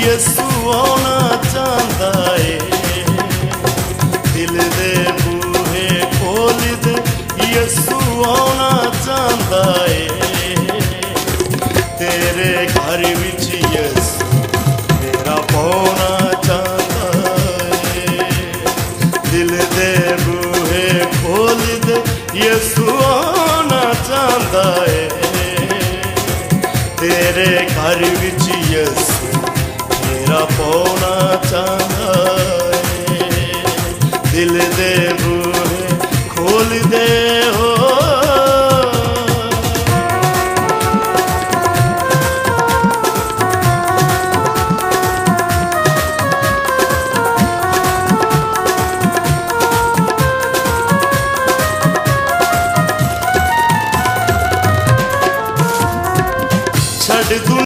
ਯਿਸੂ ਆਉਣਾ ਚਾਹੁੰਦਾ ਏ। ਦਿਲ ਦੇ ਬੂਹੇ ਖੋਲ ਦੇ, ਯਿਸੂ ਆਉਣਾ ਚਾਹੁੰਦਾ ਏ। ਤੇਰੇ ਘਰ ਵਿੱਚ ਯਿਸੂ ਮੇਰਾ ਪਾਉਣਾ ਚਾਹੁੰਦਾ ਏ। ਦਿਲ ਦੇ ਬੂਹੇ ਖੋਲ ਦੇ, ਯਿਸੂ ਆਉਣਾ ਚਾਹੁੰਦਾ ਏ। ਤੇਰੇ ਘਰ ਵਿੱਚ ਯਿਸੂ ਮੇਰਾ ਪਾਉਣਾ ਚਾਹੁੰਦਾ ਏ। ਦਿਲ ਦੇ ਬੂਹੇ ਖੋਲ ਦੇ ਸਾਡੇ